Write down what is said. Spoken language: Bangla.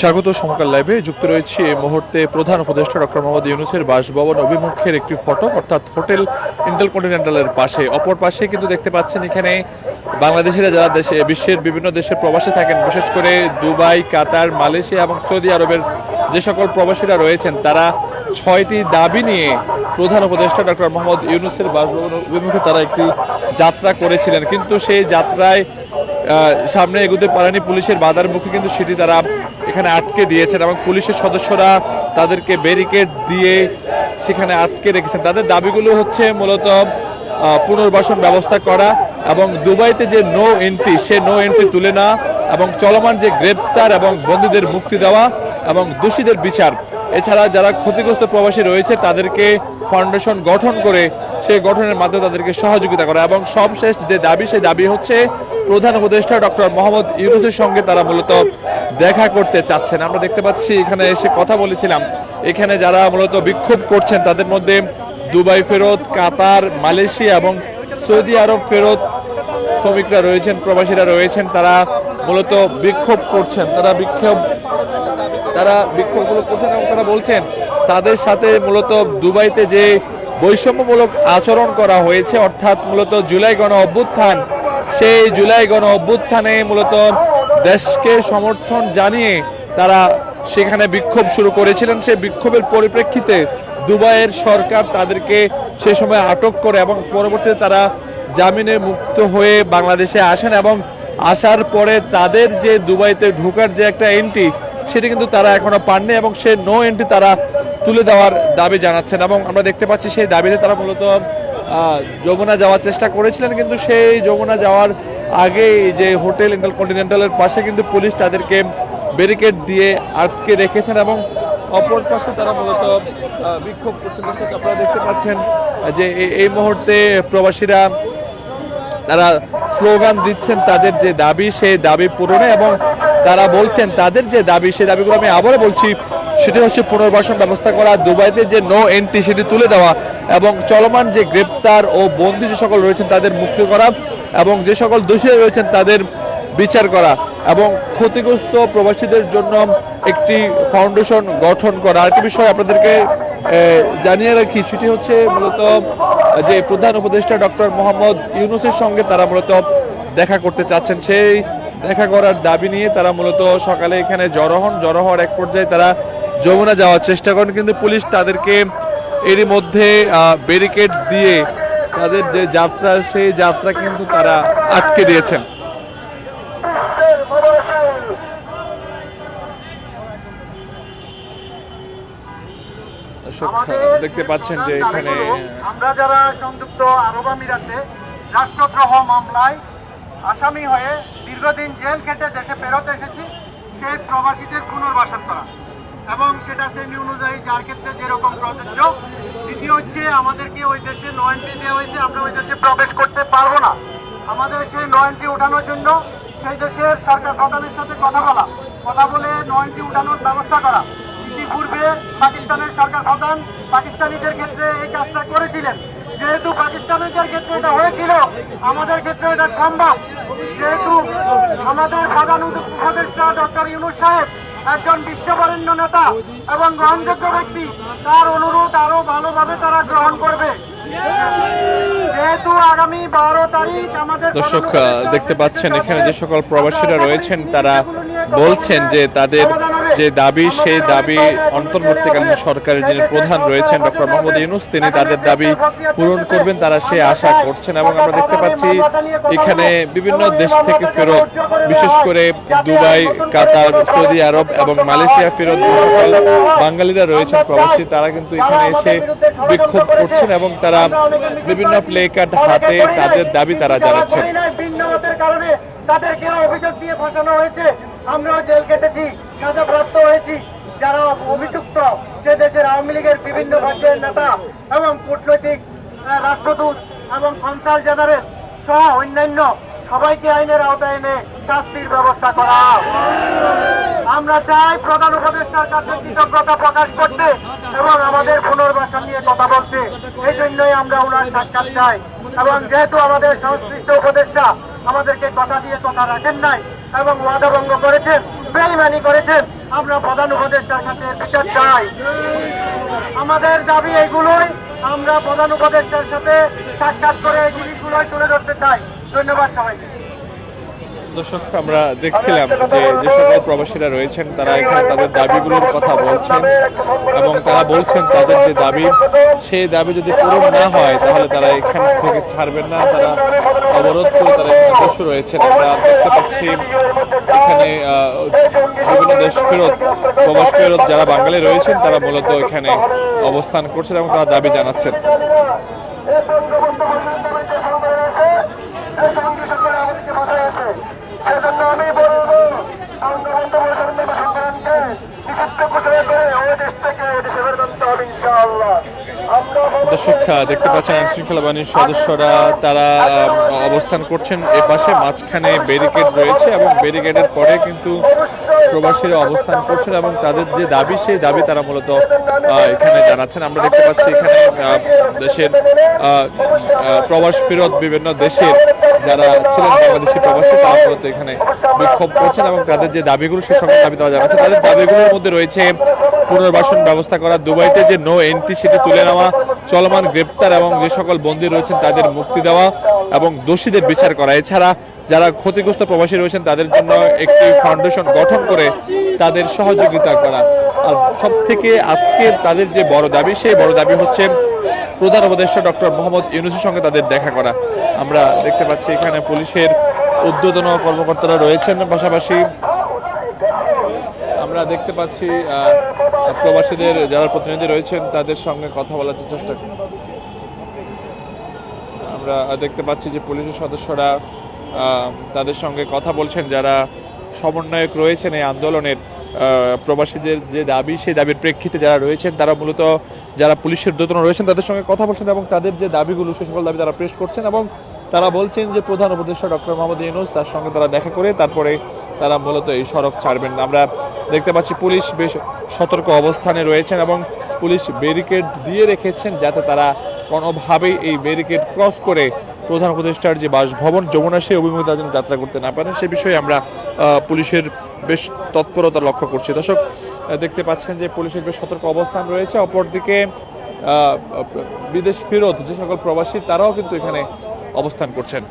স্বাগত সমকাল লাইভে। যুক্ত রয়েছে এই মুহূর্তে প্রধান উপদেষ্টা ডক্টর মোহাম্মদ ইউনুসের বাসভবন অভিমুখের একটি ফটো, অর্থাৎ হোটেল ইন্টারকন্টিনেন্টালের পাশে। অপর পাশে কিন্তু দেখতে পাচ্ছেন এখানে বাংলাদেশিরা যারা দেশে, বিশ্বের বিভিন্ন দেশে প্রবাসী থাকেন, বিশেষ করে দুবাই, কাতার, মালয়েশিয়া এবং সৌদি আরবের যে সকল প্রবাসীরা রয়েছেন, তারা ছয়টি দাবি নিয়ে প্রধান উপদেষ্টা ডক্টর মোহাম্মদ ইউনুসের বাসভবন অভিমুখে তারা একটি যাত্রা করেছিলেন। কিন্তু সেই যাত্রায় সামনে এগোতে পারেনি পুলিশের বাধার মুখে, কিন্তু সেটি তারা এখানে আটকে দিয়েছেন এবং পুলিশের সদস্যরা তাদেরকে ব্যারিকেড দিয়ে সেখানে আটকে রেখেছেন। তাদের দাবিগুলো হচ্ছে মূলত পুনর্বাসন ব্যবস্থা করা এবং দুবাইতে যে নো এন্ট্রি সে নো এন্ট্রি তুলে নেওয়া এবং চলমান যে গ্রেপ্তার এবং বন্দীদের মুক্তি দেওয়া এবং দোষীদের বিচার। এছাড়া যারা ক্ষতিগ্রস্ত প্রবাসী রয়েছে, তাদেরকে ফাউন্ডেশন গঠন করে সেই গঠনের মাধ্যমে তাদেরকে সহযোগিতা করা। এবং সবশেষ যে দাবি, সেই দাবি হচ্ছে প্রধান উপদেষ্টা ডক্টর মোহাম্মদ ইউনুসের সঙ্গে তারা মূলত দেখা করতে চাচ্ছেন। আমরা দেখতে পাচ্ছি, এখানে এসে কথা বলেছিলাম। এখানে যারা মূলত বিক্ষোভ করছেন, তাদের মধ্যে দুবাই ফেরত, কাতার, মালয়েশিয়া এবং সৌদি আরব ফেরত শ্রমিকরা রয়েছেন, প্রবাসীরা রয়েছেন, তারা মূলত বিক্ষোভ করছেন। তারা বিক্ষোভ, তারা বিক্ষোভগুলো করছেন এবং তারা বলছেন, তাদের সাথে মূলত দুবাইতে যে বৈষম্যমূলক আচরণ করা হয়েছে, অর্থাৎ মূলত জুলাই গণ অভ্যুত্থান সেই জুলাই গণ অভ্যুত্থানে মূলত দেশকে সমর্থন জানিয়ে তারা সেখানে বিক্ষোভ শুরু করেছিলেন। সেই বিক্ষোভের পরিপ্রেক্ষিতে দুবাইয়ের সরকার তাদেরকে সে সময় আটক করে এবং পরবর্তীতে তারা জামিনে মুক্ত হয়ে বাংলাদেশে আসেন এবং আসার পরে তাদের যে দুবাইতে ঢোকার যে একটা এন্ট্রি সেটি কিন্তু তারা এখনও পাননি এবং সে নো এন্ট্রি তারা তুলে দেওয়ার দাবি জানাচ্ছেন এবং আমরা দেখতে পাচ্ছি সেই দাবিতে তারা মূলত যমুনা যাওয়ার চেষ্টা করেছিলেন, কিন্তু সেই যমুনা যাওয়ার আগে যে হোটেল ইন্টার কন্টিনেন্টালের পাশে কিন্তু পুলিশ তাদেরকে ব্যারিকেড দিয়ে আটকে রেখেছেন এবং অপর পাশে তারা মূলত বিক্ষোভ করছেন। দর্শক, আপনারা দেখতে পাচ্ছেন যে এই- এই মুহূর্তে প্রবাসীরা তারা স্লোগান দিচ্ছেন তাদের যে দাবি, সেই দাবি পূরণে এবং তারা বলছেন, তাদের যে দাবি, সেই দাবিগুলো আমি আবারও বলছি সেটি হচ্ছে পুনর্বাসন ব্যবস্থা করা। দুবাইতে যে নো এন্ট্রি সেটি তুলে দেওয়া এবং চলমান যে গ্রেপ্তার ও বন্দী যে সকল রয়েছেন তাদের মুক্তি করা এবং যে সকল দোষী রয়েছেন তাদের বিচার করা এবং ক্ষতিগ্রস্ত প্রবাসীদের জন্য একটি ফাউন্ডেশন গঠন করা। আরেকটি বিষয় আপনাদেরকে জানিয়ে রাখি, সেটি হচ্ছে মূলত যে প্রধান উপদেষ্টা ডক্টর মোহাম্মদ ইউনুসের সঙ্গে তারা মূলত দেখা করতে চাচ্ছেন। সেই দেখা করার দাবি নিয়ে তারা মূলত সকালে এখানে জড়ো হন। জড়ো হওয়ার এক পর্যায়ে তারা যমুনা যাওয়ার চেষ্টা করেন, কিন্তু পুলিশ তাদেরকে এরই মধ্যে ব্যারিকেড দিয়ে তাদের যে যাত্রা, সেই যাত্রা কিন্তু তারা আটকে দিয়েছেন। দেখতে পাচ্ছেন যে এখানে আমরা যারা সংযুক্ত আরব আমিরাতে রাষ্ট্রদ্রোহ মামলায় আসামি হয়ে দীর্ঘদিন জেল খেটে দেশে ফেরত এসেছি, সেই প্রবাসীদের পুনর্বাসন করা। এবং সেটা শ্রেণি অনুযায়ী যার ক্ষেত্রে যেরকম প্রযোজ্য। দ্বিতীয় হচ্ছে আমাদেরকে ওই দেশে নো এন্ট্রি দেওয়া হয়েছে, আমরা ওই দেশে প্রবেশ করতে পারব না। আমাদের সেই নো এন্ট্রি উঠানোর জন্য সেই দেশের সরকার প্রধানের সাথে কথা বলা। কথা বলে নো এন্ট্রি উঠানোর ব্যবস্থা করা। ইতিপূর্বে পাকিস্তানের সরকার প্রধান পাকিস্তানিদের ক্ষেত্রে এই কাজটা করেছিলেন। যেহেতু পাকিস্তানিদের ক্ষেত্রে এটা হয়েছিল, আমাদের ক্ষেত্রে এটা সম্ভব। যেহেতু আমাদের প্রধান উপদেষ্টা ডক্টর ইউনুস সাহেব একজন বিশ্ববরেণ্য নেতা এবং গ্রহণযোগ্য ব্যক্তি তার অনুরোধ আরও ভালোভাবে তারা গ্রহণ করবে। যেহেতু আগামী বারো তারিখ আমাদের দর্শক দেখতে পাচ্ছেন এখানে যে সকল প্রবাসীরা রয়েছেন তারা বলছেন যে তাদের যে দাবি, সেই দাবি অন্তর্বর্তীকালীন সরকারের যিনি প্রধান রয়েছেন ডক্টর মোহাম্মদ ইউনুস, তিনি তাদের দাবি পূরণ করবেন, তারা সে আশা করছেন এবং আমরা দেখতে পাচ্ছি এখানে বিভিন্ন দেশ থেকে ফেরত, বিশেষ করে দুবাই, কাতার, সৌদি আরব এবং মালয়েশিয়া ফেরত সকল বাঙালিরা রয়েছেন প্রবাসী, তারা কিন্তু এখানে এসে বিক্ষোভ করছেন এবং তারা বিভিন্ন প্লে কার্ড হাতে তাদের দাবি তারা জানাচ্ছেন। তাদেরকে অভিযোগ দিয়ে ফাঁসানো হয়েছে। আমরাও জেল কেটেছি সাজাপ্রাপ্ত হয়েছি। যারা অভিযুক্ত, সে দেশের আওয়ামী লীগের বিভিন্ন রাজ্যের নেতা এবং কূটনৈতিক রাষ্ট্রদূত এবং কনসাল জেনারেল সহ অন্যান্য সবাইকে আইনের আওতায় এনে শাস্তির ব্যবস্থা করা আমরা চাই প্রধান উপদেষ্টার কাছে কৃতজ্ঞতা প্রকাশ করতে এবং আমাদের পুনর্বাসন নিয়ে কথা বলতে। এই জন্যই আমরা ওনার সাক্ষাৎ চাই। এবং যেহেতু আমাদের সংশ্লিষ্ট উপদেষ্টা আমাদেরকে কথা দিয়ে কথা রাখেন নাই এবং ওয়াদাভঙ্গ করেছেন, বেইমানি করেছেন, আমরা প্রধান উপদেষ্টার কাছে বিচার চাই। আমাদের দাবি এইগুলোই আমরা প্রধান উপদেষ্টার সাথে সাক্ষাৎ করে এই জিনিসগুলোই তুলে ধরতে চাই। ধন্যবাদ সবাইকে। দর্শক, আমরা দেখছিলাম যে যে সকল প্রবাসীরা রয়েছেন, তারা এখানে তাদের দাবিগুলোর কথা বলছেন এবং তারা বলছেন তাদের যে দাবি, সেই দাবি যদি পূরণ না হয়, তাহলে তারা এখান থেকে ছাড়বেন না, তারা অবরোধ করে তারা এখানে বসে রয়েছেন। আমরা দেখতে পাচ্ছি এখানে বিভিন্ন দেশ ফেরত, প্রবাস ফেরত যারা বাঙালি রয়েছেন, তারা মূলত এখানে অবস্থান করছেন এবং তারা দাবি জানাচ্ছেন সেজন্য আমি বলব বঙ্গবন্ধু বসন্ত সংগ্রামকে নিষিদ্ধ ঘোষণা করে ওই দেশ থেকে দেশে ফেরত আনতে হবে ইনশাআল্লাহ আমরা দর্শক দেখতে পাচ্ছেন আইন শৃঙ্খলা বাহিনীর সদস্যরা তারা অবস্থান করছেন এ পাশে, মাঝখানে ব্যারিকেড রয়েছে এবং ব্যারিকেডের পরে কিন্তু প্রবাসীরা অবস্থান করছেন এবং তাদের যে দাবি, সেই দাবি তারা মূলত এখানে জানাচ্ছেন। আমরা দেখতে পাচ্ছি এখানে দেশের প্রবাস ফেরত বিভিন্ন দেশের যারা ছিলেন বাংলাদেশি প্রবাসী, তারা মূলত এখানে বিক্ষোভ করছেন এবং তাদের যে দাবিগুলো, সে সকল দাবি তারা জানাচ্ছেন। তাদের দাবিগুলোর মধ্যে রয়েছে পুনর্বাসন ব্যবস্থা করা, দুবাইতে যে নো এন্ট্রি সেটি তুলে নেওয়া চলমান গ্রেপ্তার এবং যে সকল বন্দী রয়েছেন তাদের মুক্তি দেওয়া এবং দোষীদের বিচার করা। এছাড়া যারা ক্ষতিগ্রস্ত প্রবাসী রয়েছেন তাদের জন্য একটি ফাউন্ডেশন গঠন করে তাদের সহযোগিতা করা। আর সব থেকে আজকে তাদের যে বড় দাবি, সেই বড় দাবি হচ্ছে প্রধান উপদেষ্টা ডক্টর মোহাম্মদ ইউনুসের সঙ্গে তাদের দেখা করা। আমরা দেখতে পাচ্ছি এখানে পুলিশের উদ্বোধন কর্মকর্তারা রয়েছেন। পাশাপাশি আমরা দেখতে পাচ্ছি প্রবাসীদের যারা প্রতিনিধি রয়েছেন, তাদের সঙ্গে কথা বলার চেষ্টা আমরা দেখতে পাচ্ছি যে পুলিশের সদস্যরা তাদের সঙ্গে কথা বলছেন, যারা সমন্বয়ক রয়েছেন এই আন্দোলনের প্রবাসীদের যে দাবি, সেই দাবির প্রেক্ষিতে যারা রয়েছেন, তারা মূলত যারা পুলিশের দোতন রয়েছেন, তাদের সঙ্গে কথা বলছেন এবং তাদের যে দাবিগুলো, সে সকল দাবি তারা পেশ করছেন এবং তারা বলছেন যে প্রধান উপদেষ্টা ডক্টর মোহাম্মদ ইউনুস, তার সঙ্গে তারা দেখা করে তারপরে তারা মূলত এই সড়ক ছাড়বেন। আমরা দেখতে পাচ্ছি পুলিশ বেশ সতর্ক অবস্থানে রয়েছেন এবং পুলিশ ব্যারিকেড দিয়ে রেখেছেন যাতে তারা কোনোভাবেই এই ব্যারিকেড ক্রস করে প্রধান উপদেষ্টার যে বাসভবন, যমুনা সেই অভিমুখে তারা যাত্রা করতে না পারেন। সে বিষয়ে আমরা পুলিশের বেশ তৎপরতা লক্ষ্য করছি। দর্শক দেখতে পাচ্ছেন যে পুলিশের বেশ সতর্ক অবস্থান রয়েছে। অপরদিকে বিদেশ ফেরত যে সকল প্রবাসী, তারাও কিন্তু এখানে অবস্থান করছেন।